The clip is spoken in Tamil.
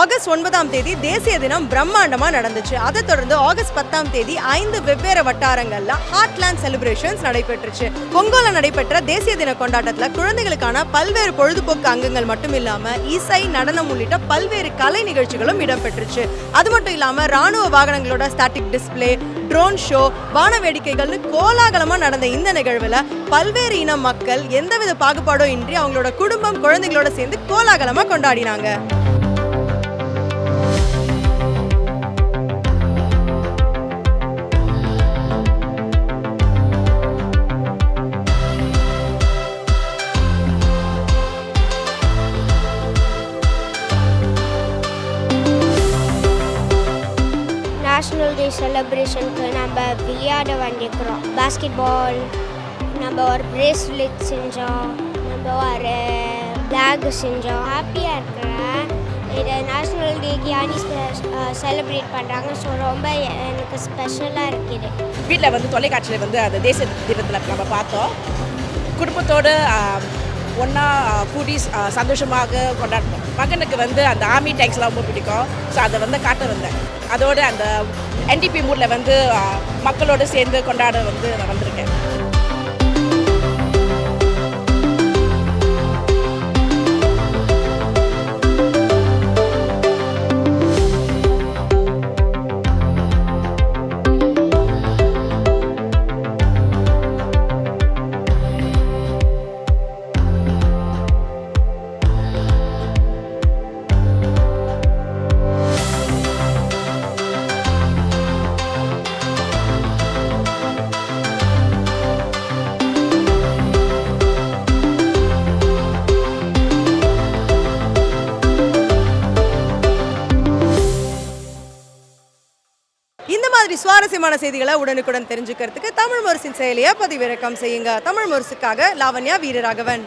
ஆகஸ்ட் ஒன்பதாம் தேதி தேசிய தினம் பிரம்மாண்டமா நடந்துச்சு. அதை தொடர்ந்து ஆகஸ்ட் பத்தாம் தேதி ஐந்து வெவ்வேறு வட்டாரங்கள்ல ஹார்ட்லேண்ட் செலிப்ரேஷன்ஸ் நடைபெற்றுச்சு. பொங்கோல நடைபெற்ற தேசிய தின கொண்டாட்டத்துல குழந்தைகளுக்கான பல்வேறு பொழுதுபோக்கு அங்கங்கள் மட்டும் இல்லாம இசை நடனம் உள்ளிட்ட பல்வேறு கலை நிகழ்ச்சிகளும் இடம்பெற்றுச்சு. அது மட்டும் இல்லாம ராணுவ வாகனங்களோட ஸ்டாட்டிக் டிஸ்ப்ளே ட்ரோன் ஷோ வான வேடிக்கைகள்னு கோலாகலமா நடந்த இந்த நிகழ்வுல பல்வேறு இன மக்கள் எந்தவித பாகுபாடும் இன்றி அவங்களோட குடும்பம் குழந்தைகளோட சேர்ந்து கோலாகலமா கொண்டாடினாங்க. நேஷ்னல் டே செலிப்ரேஷனுக்கு நம்ம விளையாட வந்திருக்கிறோம் பாஸ்கெட் பால் நம்ம ஒரு பிரேஸ்லெட் செஞ்சோம் நம்ம ஒரு பேக் செஞ்சோம் ஹாப்பியாக இருக்கிறேன் இதை நேஷ்னல் டே கியானி செலிப்ரேட் பண்ணுறாங்க ஸோ ரொம்ப எனக்கு ஸ்பெஷலாக இருக்குது வீட்டில் வந்து தொலைக்காட்சியில் வந்து அந்த தேச தினத்தில் நம்ம பார்த்தோம். குடும்பத்தோடு ஒன்றா கூடி சந்தோஷமாக கொண்டாடுவோம் மகனுக்கு வந்து அந்த ஆர்மி டேங்க்ஸ்லாம் ரொம்ப பிடிக்கும். ஸோ அதை வந்து காட்ட வந்தேன். அதோடு அந்த என்டிபி மூடில் வந்து மக்களோடு சேர்ந்து கொண்டாட வந்து நான் வந்திருக்கேன். மாதிரி சுவாரஸ்யமான செய்திகளை உடனுக்குடன் தெரிஞ்சுக்கிறதுக்கு தமிழ் முரசின் செயலியை பதிவிறக்கம் செய்யுங்க. தமிழ் முரசுக்காக லாவண்யா வீரராகவன்.